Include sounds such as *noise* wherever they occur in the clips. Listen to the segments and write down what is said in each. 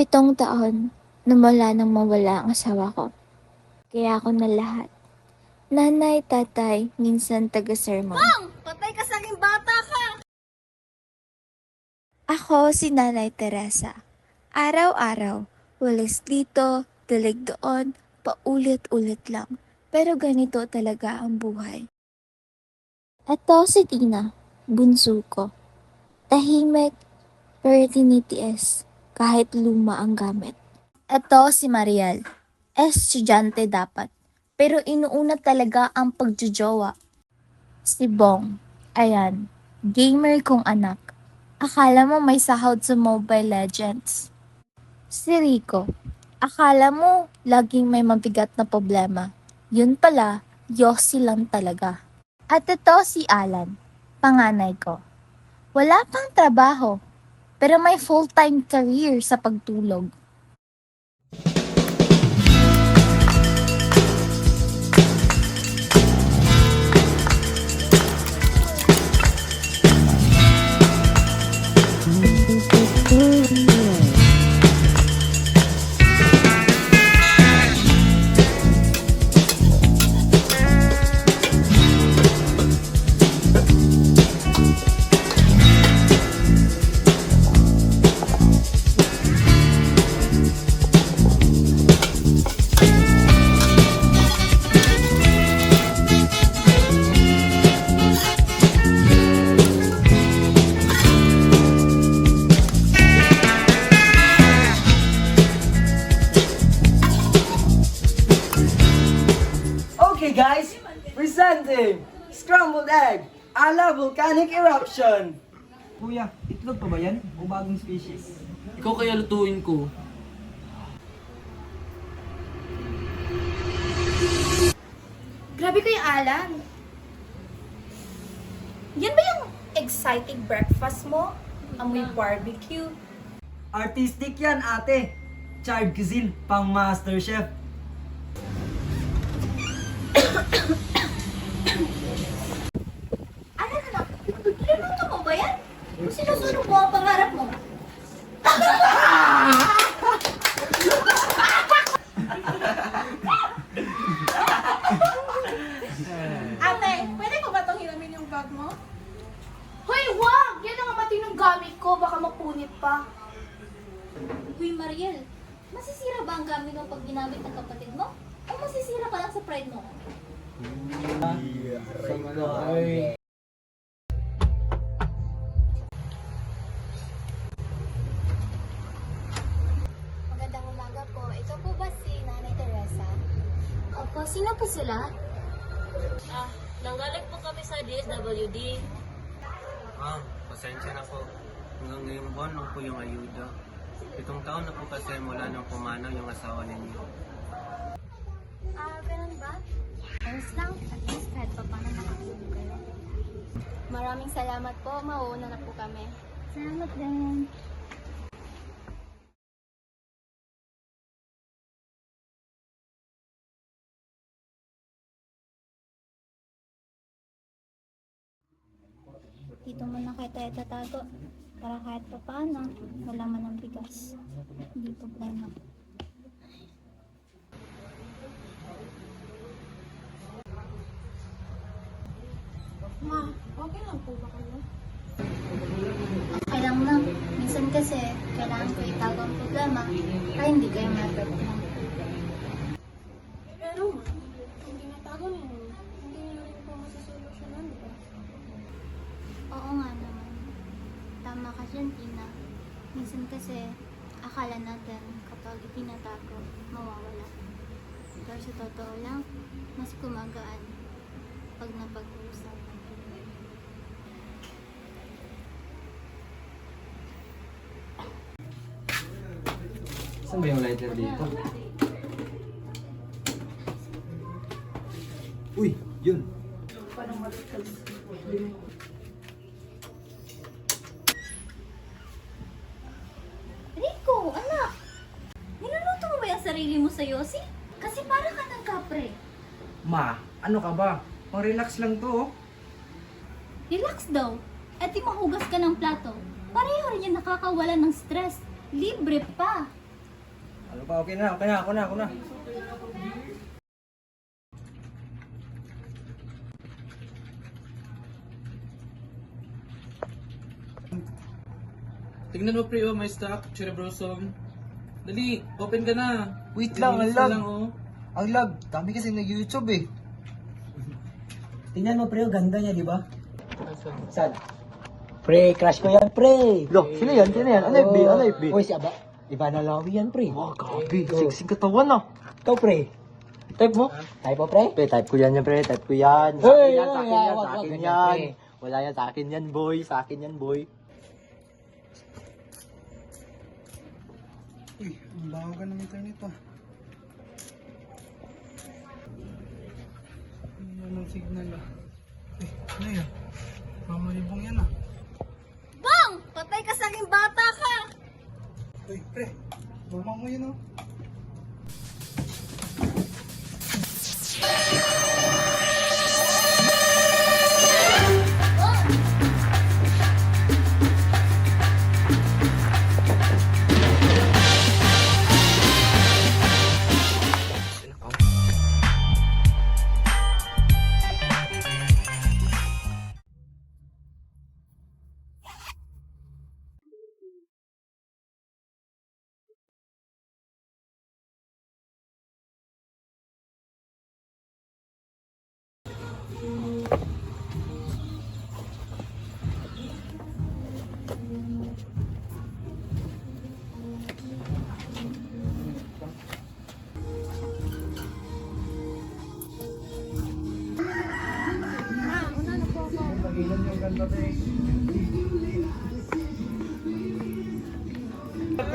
Pitong taon na mula nang mawala ang asawa ko. Kaya ako na lahat. Nanay, tatay, minsan taga-sermon. Patay ka sa aking bata ka! Ako si Nanay Teresa. Araw-araw, walis dito, dalig doon, paulit-ulit lang. Pero ganito talaga ang buhay. Ito si Tina, bunso ko. Tahimik, pero tinitiis kahit luma ang gamit. Ito si Mariel, estudyante dapat. Pero inuuna talaga ang pagjojowa. Si Bong, ayan, gamer kong anak. Akala mo may sahod sa Mobile Legends. Si Rico, akala mo laging may mabigat na problema. Yun pala, Yossi lang talaga. At ito si Alan, panganay ko. Wala pang trabaho, pero may full-time career sa pagtulog. Okay guys, presenting scrambled egg a la volcanic eruption. Kuya, itlog pa ba yan? O bagong species? Ikaw kaya lutuin ko. Grabe ko yung Alan. Yan ba yung exciting breakfast mo? Amoy barbecue? Artistic yan ate. Child cuisine pang master chef. Alan, anak, niluto mo ba yan? Sinusunod mo ang pangarap mo? *laughs* Ate, pwede ko ba itong hiramin yung bag mo? Hoy, wag! Yan ang matinong gamit ko. Baka mapunit pa. Uy, Mariel, masisira ba ang gamit mo pag ginamit ng kapatid mo? Masisira ka lang sa pride mo? Magandang umaga po. Ito po ba si Nanay Teresa? Opo, sino po sila? Ah, nanggaling po kami sa DSWD. Ah, pasensya na po. Hanggang ngayong buwan lang po yung ayuda. Itong taon na po kasi mula nang pumanaw yung asawa ninyo. Ah, ganun ba? Ayos lang. At least kahit pa paano nakatulong kayo. Maraming salamat po. Mauuna na po kami. Salamat din. Dito mo na kaya tayo tatago. Para kahit pa paano, wala man ang bigas. Hindi problema. Ma, okay lang po ba kayo? Lang. Minsan kasi, kailangan ko itago ang problema para hindi kayo ma-apektuhan. Pero ma, kung tinatago ninyo, hindi niyo rin po masusolusyonan, di ba? Oo nga naman. Tama ka dyan, Tina. Minsan kasi, akala natin kapag itinatago, mawawala. Pero sa totoo lang, mas kumagaan pag napag-uusapan. Saan ba yung lighter dito? Uy, yun. Rico, anak! Niluluto mo ba yung sarili mo sa Yossi? Kasi para ka ng kapre. Ma, ano ka ba? Pang-relax lang to, oh. Relax daw. At mahugas ka ng plato. Pareho rin yung nakakawala ng stress. Libre pa. Ano pa? Okay na, okay na, ako na, ako na. Tingnan mo pre, oh, may stock, cherry blossom. Dali, open ka na. Wait lang, ang lag. lang, oh. Ang lag, dami kasi nag-YouTube eh. Tingnan mo, pre, ang ganda niya, di ba? Saan? Pre, crush ko yan, pre! Lo, sino yan? Sino yan? Ano FB? Ano FB? Uy, si Aba. Iba na lawi yan, pre. Wow, grabe. Sigsig katawan ah. Ikaw, pre. Type mo? Type mo, pre? Pre, type ko yan yan, pre. Type ko yan. Sa akin yan, sa akin yan, sa akin yan. Wala yan, sa akin yan, boy. Sa akin yan, boy. Uy, ang baho ka ng internet ah. Ano ang signal ah? Eh, ano yan? Mamalibong yan ah. Bang! Patay ka sa aking bata ka! Uy, pre. Bumang mo yun oh. No!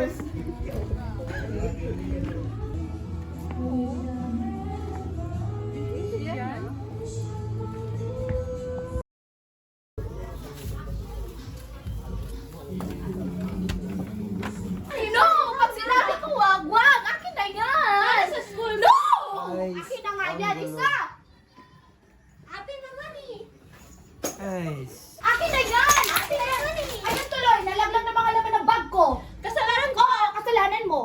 Pag sinabi ko wag, wag! Akin na yan! Sa school No! Akin na nga yan, isa! Atin naman eh! Akin na yan! Akin na yan! Ayun tuloy, nalaglag na mga laman ng bag ko! Kasalanan ko! Oo, kasalanan mo!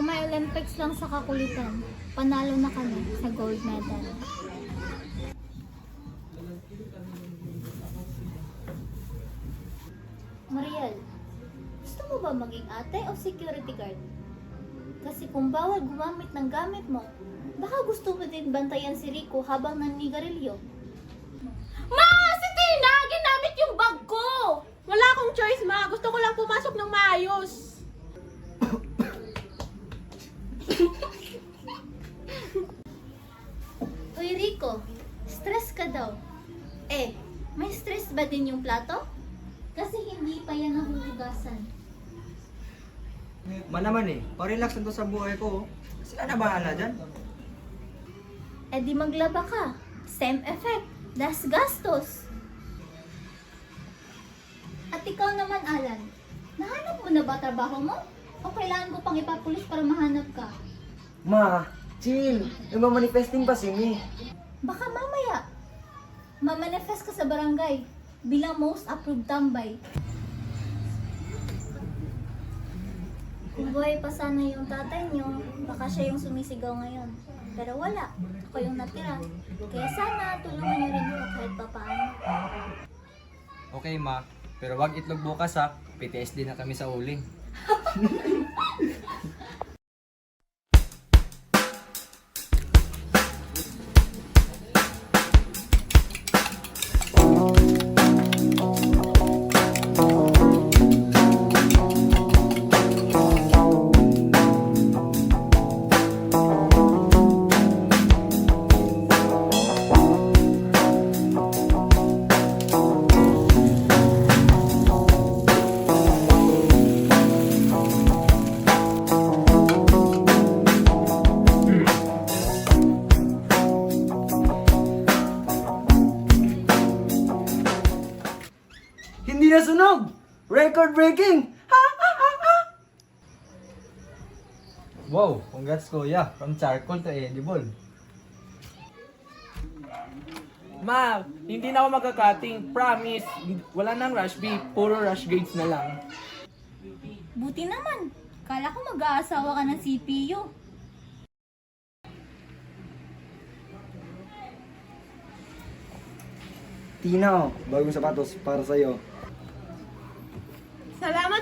Kung may Olympics lang sa kakulitan, panalo na kami sa gold medal. Mariel, gusto mo ba maging ate o security guard? Kasi kung bawal gumamit ng gamit mo, baka gusto mo din bantayan si Rico habang naninigarilyo. Ma! Si Tina! Ginamit yung bag ko! Wala akong choice, ma. Gusto ko lang pumasok ng maayos. Uy Rico, stress ka daw. Eh, may stress ba din yung plato? Kasi hindi pa yan nahuhugasan. Ma naman eh, parelax na to sa buhay ko. oh. Sila na bahala dyan. Eh di maglaba ka. Same effect. Less gastos. At ikaw naman, Alan. Nahanap mo na ba trabaho mo? O kailangan ko pang ipapulis para mahanap ka? Ma, chill. Nagmamanifesting pa si Mi. Baka mamaya, mamanifest ka sa barangay bilang most approved tambay. Kung buhay pa sana yung tatay niyo, baka siya yung sumisigaw ngayon. Pero wala, ako yung natira. Kaya sana tulungan niyo rin ako kahit papaano. Okay ma, pero wag itlog bukas ha. PTSD na kami sa uling. *laughs* Record breaking! Ha, ha, ha, ha! Wow, congrats kuya. From charcoal to edible. Ma, hindi na ako magka-cutting. Promise. Wala nang rush B. Puro rush grades na lang. Buti naman, Kala ko mag-aasawa ka ng CPU. Tina, oh, bagong sapatos para sa'yo.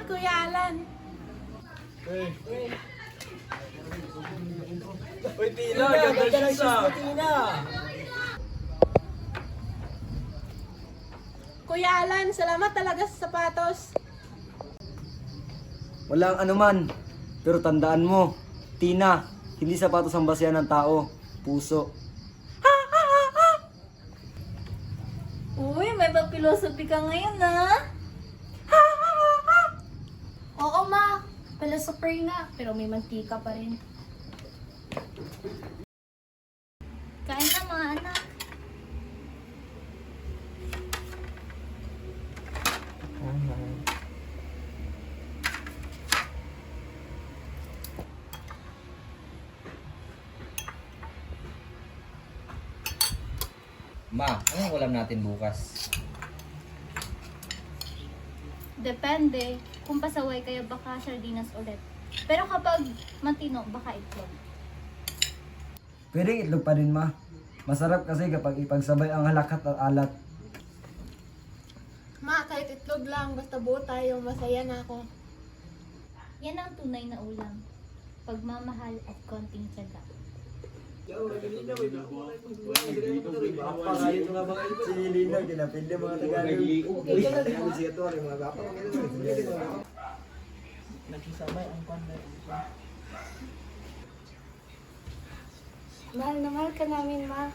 Kuya Alan. Uy, Tina, ganda ng shoes mo, Tina! Kuya Alan, salamat talaga sa sapatos. Walang anuman. Pero tandaan mo, Tina, hindi sapatos ang basihan ng tao. Puso. Uy, may philosophy ka ngayon na. Oo, ma. Philosopher nga, pero may mantika pa rin. Kain na mga anak. Ma, anong ulam natin bukas? Depende. Kung pasaway kayo, baka sardinas ulit. Pero kapag matino, baka itlog. Pwedeng itlog pa rin, ma. Masarap kasi kapag ipagsabay ang halakat at alat. Ma, kahit itlog lang, basta buo tayo, masaya na ako. Yan ang tunay na ulam. Pagmamahal at konting tiyaga. Si Lina, kinapili mga Tagalog. Mahal na mahal ka namin, ma.